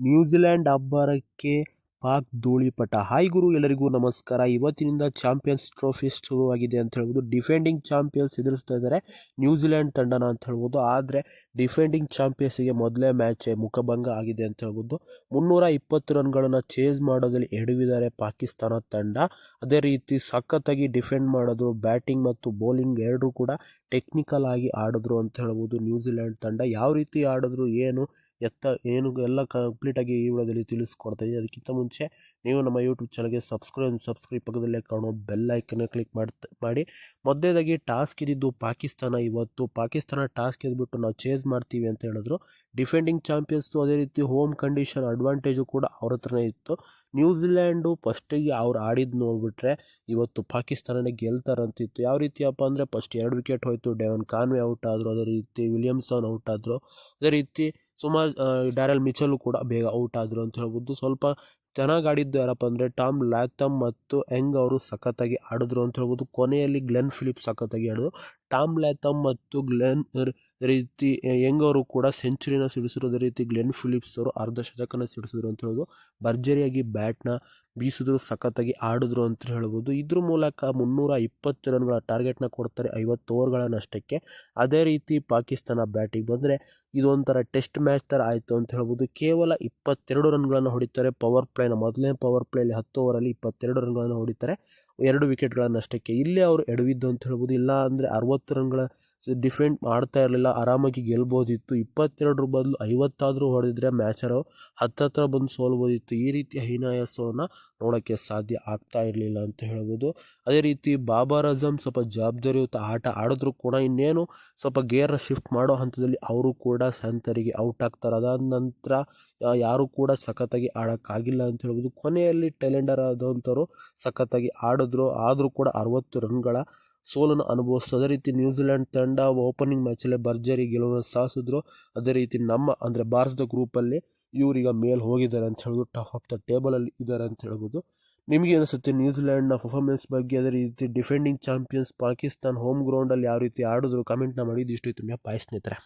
New Zealand ಅಬ್ಬರಕ್ಕೆ ಪಾಕ್ ಧೂಳಿಪಟ. Hi ಗುರು, ಎಲ್ಲರಿಗೂ ನಮಸ್ಕಾರ. ಇವತ್ತಿನಿಂದ ಚಾಂಪಿಯನ್ಸ್ ಟ್ರೋಫಿ ಶುರುವಾಗಿದೆ ಅಂತ ಹೇಳ್ಬೋದು. ಡಿಫೆಂಡಿಂಗ್ ಚಾಂಪಿಯನ್ಸ್ ಎದುರಿಸ್ತಾ ಇದ್ದಾರೆ ನ್ಯೂಜಿಲೆಂಡ್ ತಂಡನ ಅಂತ ಹೇಳ್ಬೋದು. ಆದರೆ ಡಿಫೆಂಡಿಂಗ್ ಚಾಂಪಿಯನ್ಸಿಗೆ ಮೊದಲೇ ಮ್ಯಾಚ್ ಮುಖಭಂಗ ಆಗಿದೆ ಅಂತ ಹೇಳ್ಬೋದು. ಮುನ್ನೂರ ಇಪ್ಪತ್ತು ರನ್ಗಳನ್ನು ಚೇಸ್ ಮಾಡೋದ್ರಲ್ಲಿ ಎಡವಿದ್ದಾರೆ ಪಾಕಿಸ್ತಾನ ತಂಡ. ಅದೇ ರೀತಿ ಸಖತ್ತಾಗಿ ಡಿಫೆಂಡ್ ಮಾಡೋದು ಬ್ಯಾಟಿಂಗ್ ಮತ್ತು ಬೌಲಿಂಗ್ ಎರಡೂ ಕೂಡ ಟೆಕ್ನಿಕಲ್ ಆಗಿ ಆಡಿದ್ರು ಅಂತ ಹೇಳ್ಬೋದು ನ್ಯೂಜಿಲೆಂಡ್ ತಂಡ. ಯಾವ ರೀತಿ ಆಡಿದ್ರು, ಏನು ಎತ್ತ ಏನು ಎಲ್ಲ ಕಂಪ್ಲೀಟಾಗಿ ಈ ವಿಡಿಯೋದಲ್ಲಿ ತಿಳಿಸ್ಕೊಡ್ತಾ ಇದ್ದೀನಿ. ಅದಕ್ಕಿಂತ ಮುಂಚೆ ನೀವು ನಮ್ಮ ಯೂಟ್ಯೂಬ್ ಚಾನಲ್ಗೆ ಸಬ್ಸ್ಕ್ರೈಬ್ ಸಬ್ಸ್ಕ್ರೈಬ್ ಪಕ್ಕದಲ್ಲೇ ಕಾಣೋ ಬೆಲ್ ಐಕನ್ನ ಕ್ಲಿಕ್ ಮಾಡ್ತಾ, ಮಾಡಿ. ಮೊದಲೇದಾಗಿ ಟಾಸ್ಕ್ ಇದ್ದಿದ್ದು ಪಾಕಿಸ್ತಾನ. ಇವತ್ತು ಪಾಕಿಸ್ತಾನ ಟಾಸ್ಕ್ ಇದ್ಬಿಟ್ಟು ನಾವು ಚೇಸ್ ಮಾಡ್ತೀವಿ ಅಂತ ಹೇಳಿದ್ರು. ಡಿಫೆಂಡಿಂಗ್ ಚಾಂಪಿಯನ್ಸು ಅದೇ ರೀತಿ ಹೋಮ್ ಕಂಡೀಷನ್ ಅಡ್ವಾಂಟೇಜು ಕೂಡ ಅವ್ರ ಹತ್ರನೇ ಇತ್ತು. ನ್ಯೂಜಿಲ್ಯಾಂಡು ಫಸ್ಟಿಗೆ ಅವ್ರು ಆಡಿದ್ದು ನೋಡಿಬಿಟ್ರೆ ಇವತ್ತು ಪಾಕಿಸ್ತಾನನೇ ಗೆಲ್ತಾರಂತಿತ್ತು. ಯಾವ ರೀತಿಯಪ್ಪ ಅಂದರೆ ಫಸ್ಟ್ ಎರಡು ವಿಕೆಟ್ ಹೋಯಿತು. ಡೆವನ್ ಕಾನ್ವೆ ಔಟ್ ಆದರು. ಅದೇ ರೀತಿ ವಿಲಿಯಮ್ಸನ್ ಔಟ್ ಆದರು. ಅದೇ ರೀತಿ ಸುಮಾರು ಡ್ಯಾರಲ್ ಮಿಚಲು ಕೂಡ ಬೇಗ ಔಟ್ ಆದರು ಅಂತ ಹೇಳ್ಬೋದು. ಸ್ವಲ್ಪ ಚೆನ್ನಾಗಿ ಆಡಿದ್ದು ಯಾರಪ್ಪ ಅಂದರೆ ಟಾಮ್ ಲ್ಯಾಥಮ್ ಮತ್ತು ಹೆಂಗ್ ಅವರು ಸಖತ್ತಾಗಿ ಆಡಿದ್ರು ಅಂತ ಹೇಳ್ಬೋದು. ಕೊನೆಯಲ್ಲಿ ಗ್ಲೆನ್ ಫಿಲಿಪ್ ಸಖತ್ತಾಗಿ ಆಡಿದ್ರು. ಟಾಮ್ ಲ್ಯಾಥಮ್ ಮತ್ತು ಗ್ಲೆನ್ ರೀತಿ ಯಂಗ್ ಅವರು ಕೂಡ ಸೆಂಚುರಿನ ಸಿಡಿಸಿರೋದೇ ರೀತಿ ಗ್ಲೆನ್ ಫಿಲಿಪ್ಸ್ ಅವರು ಅರ್ಧ ಸಿಡಿಸಿದ್ರು ಅಂತ ಹೇಳ್ಬೋದು. ಭರ್ಜರಿಯಾಗಿ ಬ್ಯಾಟ್ನ ಬೀಸಿದ್ರು, ಸಖತ್ತಾಗಿ ಆಡಿದ್ರು ಅಂತ ಹೇಳ್ಬೋದು. ಇದ್ರ ಮೂಲಕ ಮುನ್ನೂರ ಇಪ್ಪತ್ತು ರನ್ಗಳ ಟಾರ್ಗೆಟ್ನ ಕೊಡ್ತಾರೆ ಐವತ್ತು ಓವರ್ಗಳ ನಷ್ಟಕ್ಕೆ ಅದೇ ರೀತಿ ಪಾಕಿಸ್ತಾನ ಬ್ಯಾಟಿಗೆ ಬಂದರೆ ಇದೊಂಥರ ಟೆಸ್ಟ್ ಮ್ಯಾಚ್ ಥರ ಆಯಿತು ಅಂತ ಹೇಳ್ಬೋದು. ಕೇವಲ ಇಪ್ಪತ್ತೆರಡು ರನ್ಗಳನ್ನು ಹೊಡಿತಾರೆ. ಪವರ್ ಪ್ಲೇನ ಮೊದಲನೇ ಪವರ್ ಪ್ಲೇಯಲ್ಲಿ ಹತ್ತು ಓವರಲ್ಲಿ ಇಪ್ಪತ್ತೆರಡು ರನ್ಗಳನ್ನು ಹೊಡಿತಾರೆ. ಎರಡು ವಿಕೆಟ್ಗಳ ನಷ್ಟಕ್ಕೆ ಇಲ್ಲೇ ಅವರು ಎಡವಿದ್ದು ಅಂತ ಹೇಳ್ಬೋದು. ಇಲ್ಲ ಅಂದರೆ ಅರವತ್ತು ರನ್ಗಳ ಡಿಫೆಂಡ್ ಮಾಡ್ತಾ ಇರಲಿಲ್ಲ. ಆರಾಮಾಗಿ ಗೆಲ್ಬೋದಿತ್ತು. ಇಪ್ಪತ್ತೆರಡರ ಬದಲು ಐವತ್ತಾದರೂ ಹೊಡೆದಿದ್ರೆ ಮ್ಯಾಚರು ಹತ್ತತ್ರ ಬಂದು ಸೋಲ್ಬೋದಿತ್ತು. ಈ ರೀತಿಯ ಹೀನಾಯಾಸವನ್ನು ನೋಡೋಕ್ಕೆ ಸಾಧ್ಯ ಆಗ್ತಾ ಇರಲಿಲ್ಲ ಅಂತ ಹೇಳ್ಬೋದು. ಅದೇ ರೀತಿ ಬಾಬರ್ ಅಜಮ್ ಸ್ವಲ್ಪ ಜವಾಬ್ದಾರಿಯುತ ಆಟ ಆಡಿದ್ರು ಕೂಡ ಇನ್ನೇನು ಸ್ವಲ್ಪ ಗೇರ್ನ ಶಿಫ್ಟ್ ಮಾಡೋ ಹಂತದಲ್ಲಿ ಅವರು ಕೂಡ ಸಂತರಿಗೆ ಔಟ್ ಆಗ್ತಾರೆ. ಅದಾದ ನಂತರ ಯಾರು ಕೂಡ ಸಖತ್ತಾಗಿ ಆಡೋಕ್ಕಾಗಿಲ್ಲ ಅಂತ ಹೇಳ್ಬೋದು. ಕೊನೆಯಲ್ಲಿ ಟೆಲೆಂಡರ್ ಆದಂಥವ್ರು ಸಖತ್ತಾಗಿ ಆಡಿದ್ರು ಆದರೂ ಕೂಡ ಅರವತ್ತು ರನ್ಗಳ ಸೋಲನ್ನು ಅನುಭವಿಸ್ತು. ಅದೇ ರೀತಿ ನ್ಯೂಜಿಲೆಂಡ್ ತಂಡ ಓಪನಿಂಗ್ ಮ್ಯಾಚಲ್ಲೇ ಭರ್ಜರಿ ಗೆಲುವನ್ನು ಸಾಧಿಸಿದ್ರು. ಅದೇ ರೀತಿ ನಮ್ಮ, ಅಂದರೆ ಭಾರತದ ಗ್ರೂಪಲ್ಲಿ ಇವರೀಗ ಮೇಲ್ ಹೋಗಿದ್ದಾರೆ ಅಂತ ಹೇಳ್ಬೋದು ಟಾಪ್ ಆಫ್ ದ ಟೇಬಲಲ್ಲಿ ಇದ್ದಾರೆ ಅಂತ ಹೇಳ್ಬೋದು. ನಿಮಗೆ ಅನಿಸುತ್ತೆ ನ್ಯೂಜಿಲೆಂಡ್ನ ಪರ್ಫಾರ್ಮೆನ್ಸ್ ಬಗ್ಗೆ, ಅದೇ ರೀತಿ ಡಿಫೆಂಡಿಂಗ್ ಚಾಂಪಿಯನ್ಸ್ ಪಾಕಿಸ್ತಾನ್ ಹೋಮ್ ಗ್ರೌಂಡಲ್ಲಿ ಯಾವ ರೀತಿ ಆಡಿದ್ರು ಕಮೆಂಟ್ನ ಮಾಡಿ. ಇದಿಷ್ಟು ಇತ್ತು ಬಾಯ್ ಸ್ನೇಹಿತರೆ.